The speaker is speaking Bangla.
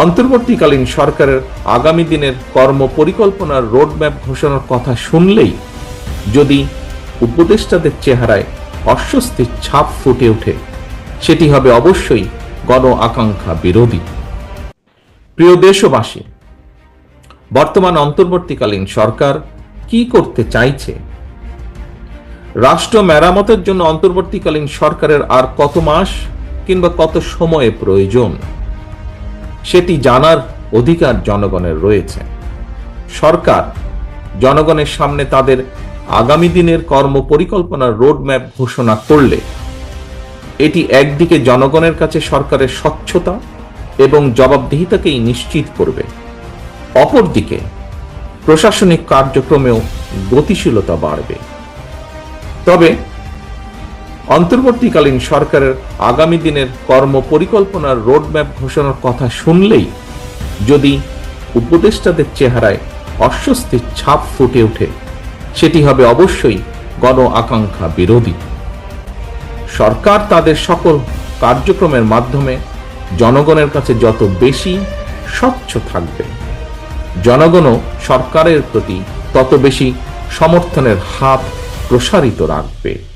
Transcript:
অন্তর্বর্তীকালীন সরকারের আগামী দিনের কর্ম পরিকল্পনার রোডম্যাপ ঘোষণার কথা শুনলেই যদি উপদেষ্টাদের চেহারায় অস্বস্তির ছাপ ফুটে ওঠে, সেটি হবে অবশ্যই গণ আকাঙ্ক্ষা বিরোধী। প্রিয় দেশবাসী, বর্তমান অন্তর্বর্তীকালীন সরকার কি করতে চাইছে? রাষ্ট্র মেরামতের জন্য অন্তর্বর্তীকালীন সরকারের আর কত মাস কিংবা কত সময়ে প্রয়োজন? সেটি জানার অধিকার জনগণের রয়েছে। সরকার জনগণের সামনে তাদের আগামী দিনের কর্ম পরিকল্পনার রোডম্যাপ ঘোষণা করলে, এটি একদিকে জনগণের কাছে সরকারের স্বচ্ছতা এবং জবাবদিহিতাকেই নিশ্চিত করবে। অপরদিকে, প্রশাসনিক কার্যক্রমেও গতিশীলতা বাড়বে। তবে অন্তর্বর্তীকালীন সরকারের আগামী দিনের কর্ম পরিকল্পনার রোডম্যাপ ঘোষণার কথা শুনলেই যদি উপদেষ্টাদের চেহারায় অস্বস্তির ছাপ ফুটে ওঠে, সেটি হবে অবশ্যই গণ আকাঙ্ক্ষা বিরোধী। সরকার তাদের সকল কার্যক্রমের মাধ্যমে জনগণের কাছে যত বেশি স্বচ্ছ থাকবে, জনগণও সরকারের প্রতি তত বেশি সমর্থনের হাত প্রসারিত রাখবে।